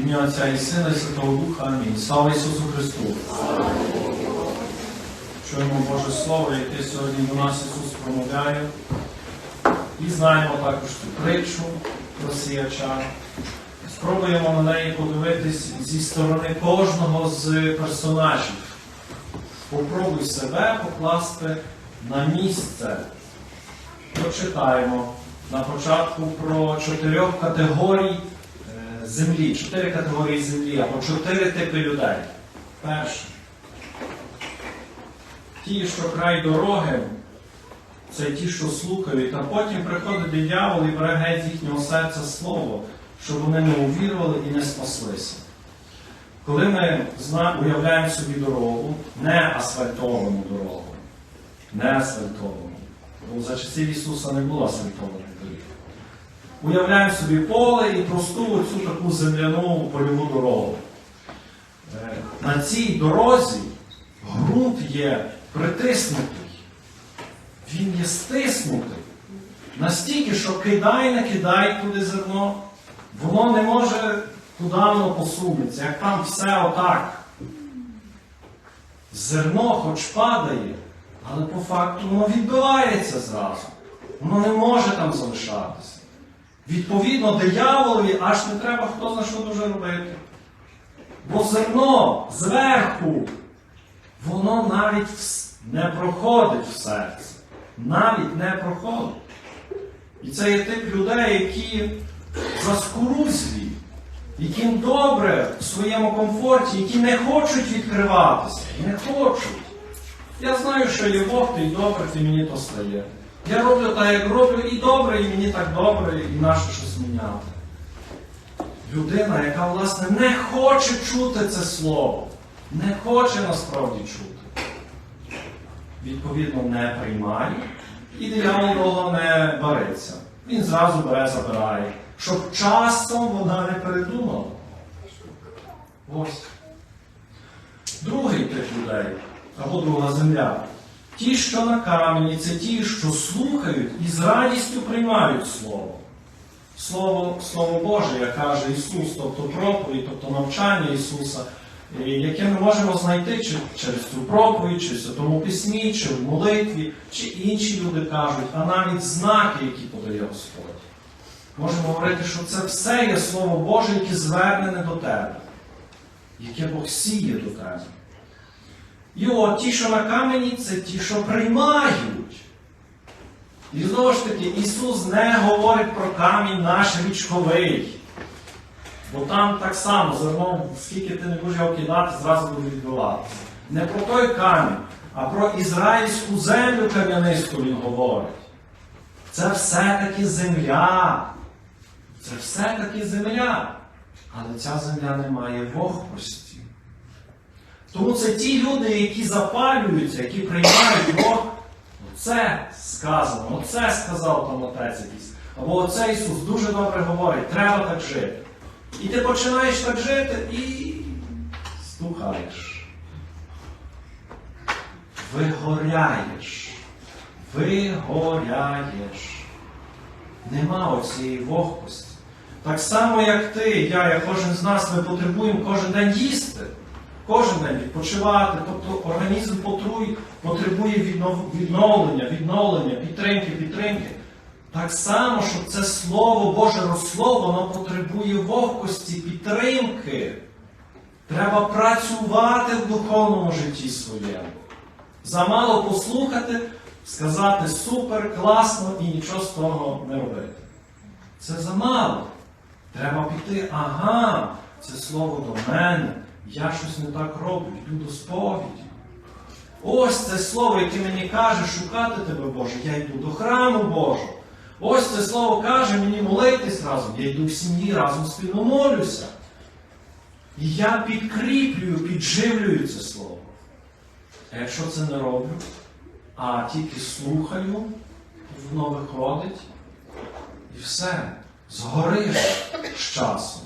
В ім'я Отця і Сина, і Святого Духа. Амінь. Слава Ісусу Христу! Чуємо Боже Слово, яке сьогодні до нас Ісус промовляє. І знаємо також цю притчу про сіяча. Спробуємо на неї подивитись зі сторони кожного з персонажів. Попробуй себе покласти на місце. Прочитаємо на початку про чотирьох категорій землі, чотири категорії землі або чотири типи людей. Перше. Ті, що край дороги, це ті, що слухають, а потім приходить диявол і бере геть з їхнього серця слово, щоб вони не увірували і не спаслися. Коли ми уявляємо собі дорогу, не асфальтовану дорогу, не асфальтовану, бо за часів Ісуса не було асфальтованих доріг. Уявляємо собі поле і просту оцю таку земляну польову дорогу. Е, На цій дорозі ґрунт є притиснутий. Він є стиснутий. Настільки, що кидай, не кидай туди зерно, воно не може туди воно посунеться, як там все отак. Зерно хоч падає, але по факту воно відбивається зразу. Воно не може там залишатися. Відповідно, дияволові аж не треба хто зна що дуже робити. Бо зерно зверху, воно навіть не проходить в серце. Навіть не проходить. І це є тип людей, які заскорузлі, яким добре в своєму комфорті, які не хочуть відкриватися. Не хочуть. Я знаю, що є Бог, ти добре, ти мені то стає. Я роблю так, як роблю, і добре, і мені так добре, і нащо щось міняти. Людина, яка, власне, не хоче чути це слово, не хоче насправді чути. Відповідно, не приймає, і диявол довго не береться. Він зразу бере, забирає, щоб часом вона не передумала. Ось. Другий тип людей, або друга земля. Ті, що на камені, це ті, що слухають і з радістю приймають Слово. Слово, Слово Боже, як каже Ісус, тобто проповідь, тобто навчання Ісуса, е, яке ми можемо знайти чи через цю проповідь, чи в Святому Письмі, чи в молитві, чи інші люди кажуть, а навіть знаки, які подає Господь. Можемо говорити, що це все є Слово Боже, яке звернене до тебе, яке Бог сіє до тебе. І от ті, що на камені, це ті, що приймають. І знову ж таки, Ісус не говорить про камінь наш річковий. Бо там так само зерно, скільки ти не будеш його кидати, зразу буде відбиватися. Не про той камінь, а про ізраїльську землю кам'янисту він говорить. Це все-таки земля. Це все-таки земля. Але ця земля не має вогкості. Тому це ті люди, які запалюються, які приймають Бог. Оце сказано, оце сказав там отець якийсь. Або оце Ісус дуже добре говорить, треба так жити. І ти починаєш так жити і стухаєш. Вигоряєш. Вигоряєш. Нема оцієї вогкості. Так само, як ти, я, як кожен з нас, ми потребуємо кожен день їсти, кожен день відпочивати. Тобто організм потребує відновлення, відновлення, підтримки, підтримки. Так само, щоб це Слово Боже росло, воно потребує вогкості, підтримки. Треба працювати в духовному житті своєму. Замало послухати, сказати супер, класно і нічого з того не робити. Це замало. Треба піти, ага, це слово до мене. Я щось не так роблю, йду до сповіді. Ось це слово, яке мені каже шукати тебе, Боже, я йду до храму Божого. Ось це слово каже мені молитись разом. Я йду в сім'ї разом спільно молюся. І я підкріплюю, підживлюю це слово. А якщо це не роблю, а тільки слухаю, воно виходить, і все. Згориш з часом.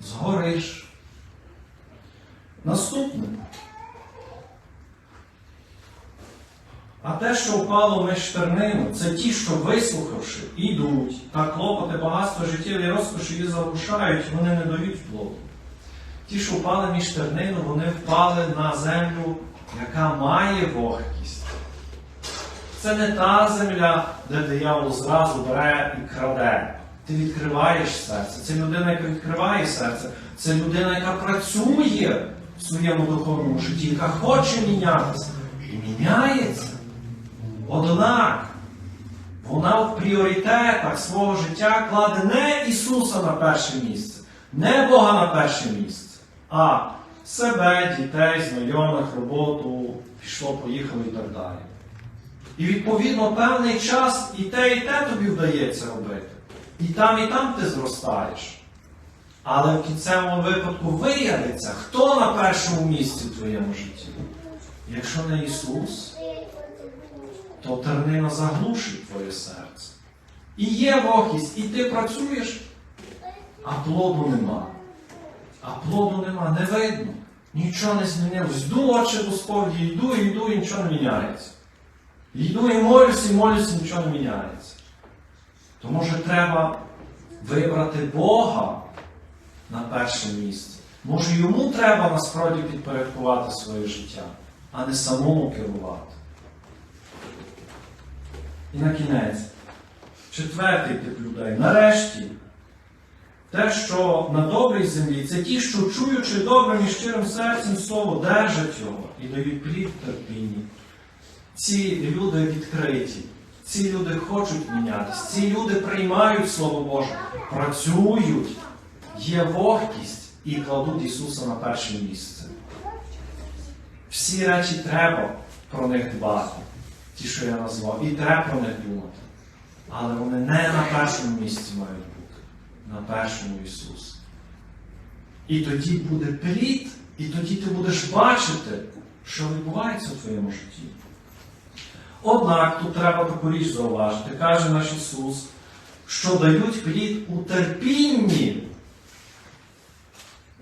Згориш. Наступне. А те, що впало між тернину, це ті, що вислухавши, ідуть, та клопоти багатство життєві розкоші її залишають, вони не дають плоду. ті, що впали між тернину, вони впали на землю, яка має вогкість. Це не та земля, де диявол зразу бере і краде. Ти відкриваєш серце. Це людина, яка відкриває серце. Це людина, яка працює в своєму духовному житті, яка хоче мінятися. І міняється. Однак вона в пріоритетах свого життя кладе не Ісуса на перше місце, не Бога на перше місце, а себе, дітей, знайомих, роботу, пішло, поїхало і так далі. І відповідно певний час і те, і те тобі вдається робити. І там, і там ти зростаєш. Але в кінцевому випадку виявиться, хто на першому місці в твоєму житті. Якщо не Ісус, то тернина заглушить твоє серце. І є вогкість, і ти працюєш, а плоду нема. А плоду нема, не видно. Нічого не змінилось. Йду, отче Господі, йду, йду, і нічого не міняється. Йду і молюся, і молюся, і нічого не міняється. То може треба вибрати Бога на перше місце. Може йому треба насправді підпорядкувати своє життя, а не самому керувати. І на кінець, четвертий тип людей. Нарешті, те, що на добрій землі, це ті, що чуючи добрим і щирим серцем слово, держать його і дають плід терпінні. Ці люди відкриті, ці люди хочуть мінятися, ці люди приймають Слово Боже, працюють, є вогкість і кладуть Ісуса на перше місце. Всі речі треба про них дбати, ті, що я назвав, і треба про них думати. Але вони не на першому місці мають бути, на першому Ісус. І тоді буде плід, і тоді ти будеш бачити, що відбувається в твоєму житті. Однак тут треба таку річ зауважити, каже наш Ісус, що дають плід у терпінні.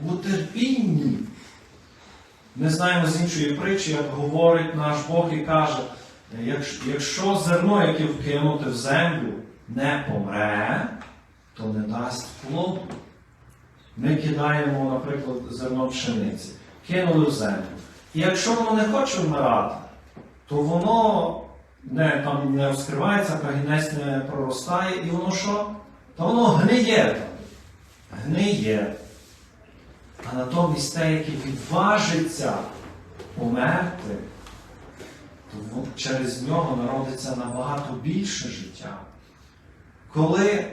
У. Ми знаємо з іншої притчі, як говорить наш Бог і каже, якщо, зерно, яке вкинути в землю, не помре, то не дасть плоду. Ми кидаємо, наприклад, зерно пшениці, кинули в землю. І якщо воно не хоче вмирати, то воно не, там не розкривається, пагінець не проростає, і воно що? Та воно гниє там. Гниє. А натомість те, яке відважиться померти, то через нього народиться набагато більше життя. Коли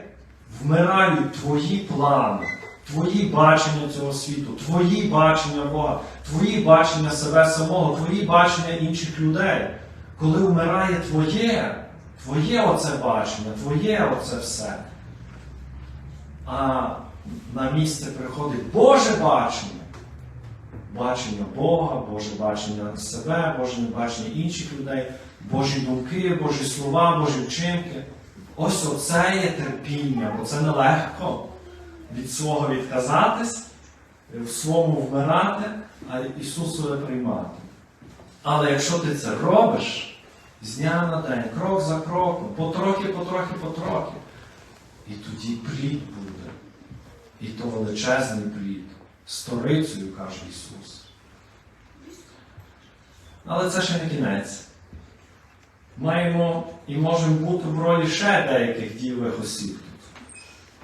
вмирають твої плани, твої бачення цього світу, твої бачення Бога, твої бачення себе самого, твої бачення інших людей, коли вмирає твоє, твоє оце бачення, твоє оце все, а на місце приходить Боже бачення, бачення Бога, Боже бачення себе, Боже бачення інших людей, Божі думки, Божі слова, Божі вчинки. Ось оце є терпіння, бо це нелегко від свого відказатись, в своєму вмирати, а Ісусове приймати. Але якщо ти це робиш з дня на день, крок за кроком, потрохи, потрохи, потрохи, і тоді плід буде. І то величезний плід. Сторицею, каже Ісус. Але це ще не кінець. Маємо і можемо бути в ролі ще деяких дієвих осіб тут.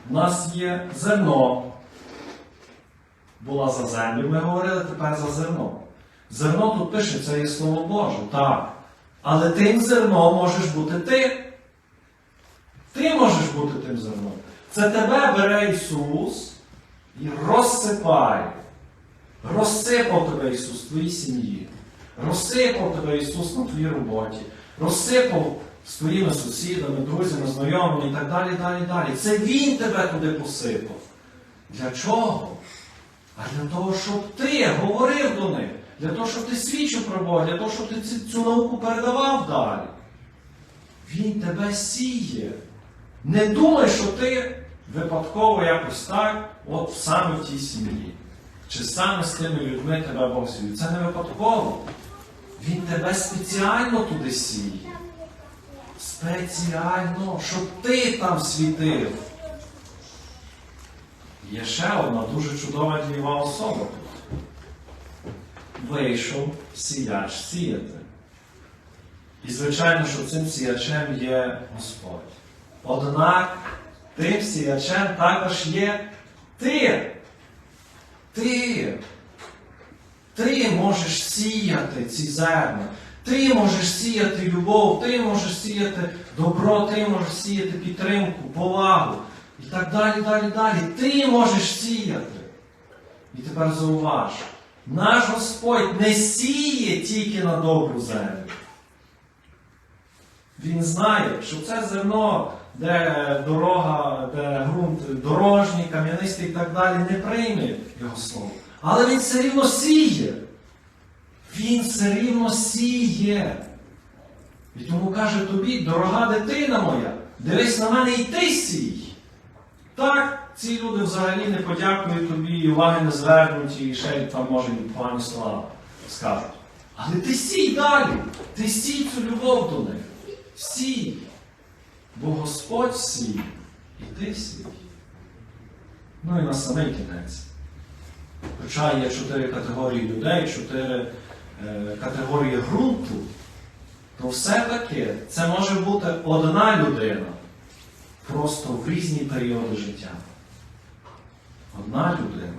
У нас є зерно. Була за землю, ми говорили тепер за зерно. Зерно тут пише, це є Слово Боже, так. Але тим зерном можеш бути ти. Ти можеш бути тим зерном. Це тебе бере Ісус і розсипає. Розсипав тебе Ісус в твоїй сім'ї. Розсипав тебе Ісус на твоїй роботі. Розсипав з твоїми сусідами, друзями, знайомими і так далі, далі, далі. Це Він тебе туди посипав. Для чого? А для того, щоб ти говорив до них, для того, щоб ти свідчив про Бога, для того, щоб ти цю науку передавав далі. Він тебе сіє. Не думай, що ти випадково якось так, от саме в тій сім'ї. Чи саме з тими людьми тебе Бог сіє. Це не випадково. Він тебе спеціально туди сіє. Спеціально, щоб ти там світив. Є ще одна дуже чудова дієва особа тут. Вийшов сіяч сіяти. І звичайно, що цим сіячем є Господь. Однак тим сіячем також є ти. Ти. Ти можеш сіяти ці зерна. Ти можеш сіяти любов, ти можеш сіяти добро, ти можеш сіяти підтримку, повагу. І так далі, далі, далі. Ти можеш сіяти. І тепер зауваж, наш Господь не сіє тільки на добру землю. Він знає, що це зерно, де дорога, де ґрунт дорожній, кам'янистий і так далі, не прийме його слово. Але він все рівно сіє. Він все рівно сіє. І тому каже тобі, дорога дитина моя, дивись на мене і ти сій. Так, ці люди взагалі не подякують тобі, і уваги не звернуть, і ще там може і погані слова скажуть. Але ти сій далі, ти сій цю любов до них. Сій. Бо Господь сій, і ти сій. Ну і на самий кінець. Хоча є чотири категорії людей, чотири е, категорії ґрунту, то все-таки це може бути одна людина просто в різні періоди життя. Одна людина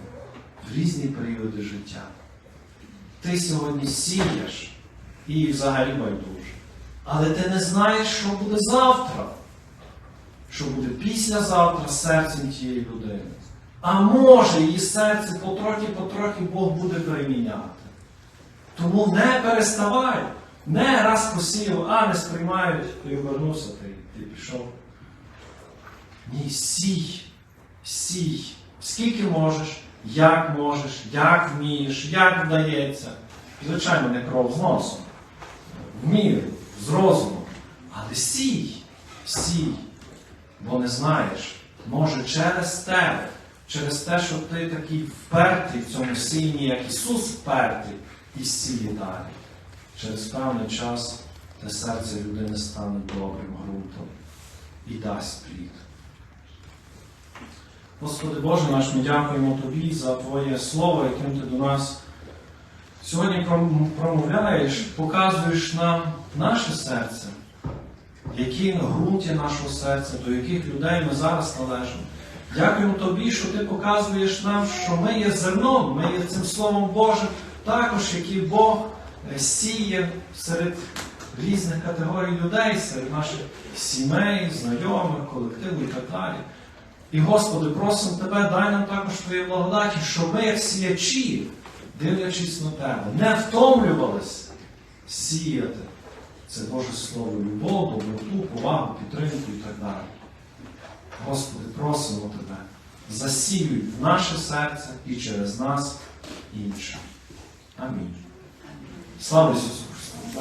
в різні періоди життя. Ти сьогодні сієш і взагалі байдуже. Але ти не знаєш, що буде завтра, що буде післязавтра серцем тієї людини. А може її серце потрохи-потрохи Бог буде переміняти. Тому не переставай, не раз посів, а не сприймають, ти обернувся, ти, ти пішов. Ні, сій, сій, скільки можеш, як можеш, як вмієш, як вдається. Звичайно, не кров з носом, в міру, з розумом. Але сій, сій, бо не знаєш, може через тебе, через те, що ти такий впертий в цьому сіні, як Ісус впертий, і сіє далі. Через певний час те серце людини стане добрим ґрунтом і дасть плід. Господи Боже наш, ми дякуємо Тобі за Твоє Слово, яким Ти до нас сьогодні промовляєш, показуєш нам наше серце, які на ґрунті нашого серця, до яких людей ми зараз належимо. Дякуємо Тобі, що Ти показуєш нам, що ми є зерном, ми є цим Словом Божим, також який Бог е, сіє серед різних категорій людей, серед наших сімей, знайомих, колективу і так далі. І, Господи, просимо Тебе, дай нам також Твої благодаті, щоб ми, як сіячі, дивлячись на Тебе, не втомлювалися сіяти. Це Боже Слово, любов, доброту, повагу, підтримку і так далі. Господи, просимо Тебе, засіюй в наше серце і через нас інше. Амінь. Слава Ісусу Христу!